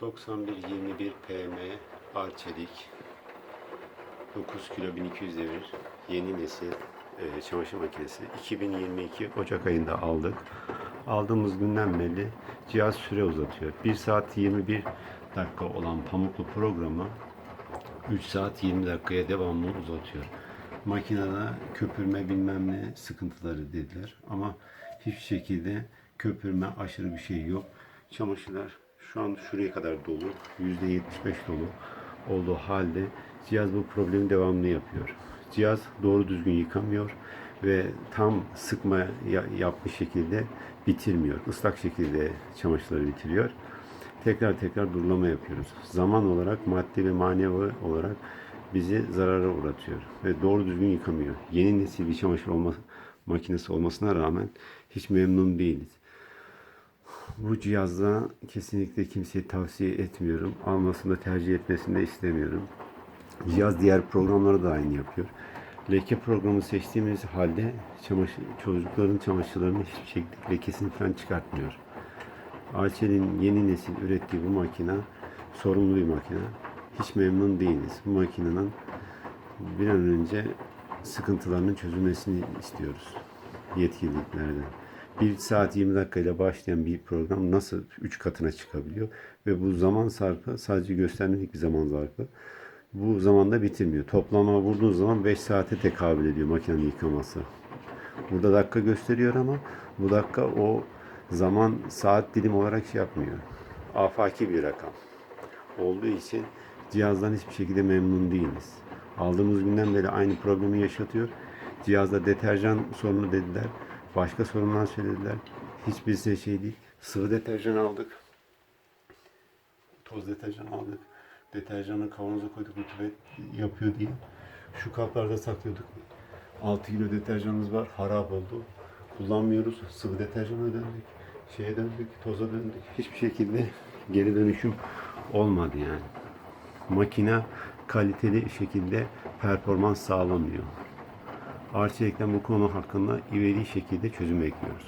9121 PM Arçelik 9 kilo 1200 devir yeni nesil e, çamaşır makinesi 2022 Ocak ayında aldık. Aldığımız günden beri cihaz süre uzatıyor. 1 saat 21 dakika olan pamuklu programı 3 saat 20 dakikaya devamlı uzatıyor. Makinede köpürme bilmem ne sıkıntıları dediler ama hiçbir şekilde köpürme aşırı bir şey yok. Çamaşırlar şu an şuraya kadar dolu. %75 dolu olduğu halde cihaz bu problemi devamlı yapıyor. Cihaz doğru düzgün yıkamıyor ve tam sıkma ya- yapmış şekilde bitirmiyor. Islak şekilde çamaşırları bitiriyor tekrar tekrar durulama yapıyoruz. Zaman olarak, maddi ve manevi olarak bizi zarara uğratıyor ve doğru düzgün yıkamıyor. Yeni nesil bir çamaşır olma, makinesi olmasına rağmen hiç memnun değiliz. Bu cihazda kesinlikle kimseye tavsiye etmiyorum. Almasını da tercih etmesini de istemiyorum. Cihaz diğer programları da aynı yapıyor. Leke programı seçtiğimiz halde çamaşır, çocukların çamaşırlarının hiçbir şekilde lekesini falan çıkartmıyor. Arçelik'in yeni nesil ürettiği bu makine sorumlu bir makine. Hiç memnun değiliz. Bu makinenin bir an önce sıkıntılarının çözülmesini istiyoruz yetkililiklerden. 1 saat 20 dakikayla başlayan bir program nasıl 3 katına çıkabiliyor ve bu zaman sarfı sadece göstermelik bir zaman zarfı. Bu zamanda bitirmiyor. Toplama vurduğun zaman 5 saate tekabül ediyor makinenin yıkaması. Burada dakika gösteriyor ama bu dakika o zaman saat dilim olarak şey yapmıyor. Afaki bir rakam. Olduğu için cihazdan hiçbir şekilde memnun değiliz. Aldığımız günden beri aynı problemi yaşatıyor. Cihazda deterjan sorunu dediler. Başka sorunlar söylediler. Hiçbirisi şey değil. Sıvı deterjan aldık. Toz deterjan aldık. Deterjanı kavanoza koyduk rutubet yapıyor diye. Şu kaplarda saklıyorduk. 6 kilo deterjanımız var. Harap oldu. Kullanmıyoruz. Sıvı deterjana döndük. Şeye döndük. Toza döndük. Hiçbir şekilde geri dönüşüm olmadı yani. Makine kaliteli şekilde performans sağlamıyor. Arçelik'ten bu konu hakkında ivedi şekilde çözüm bekliyoruz.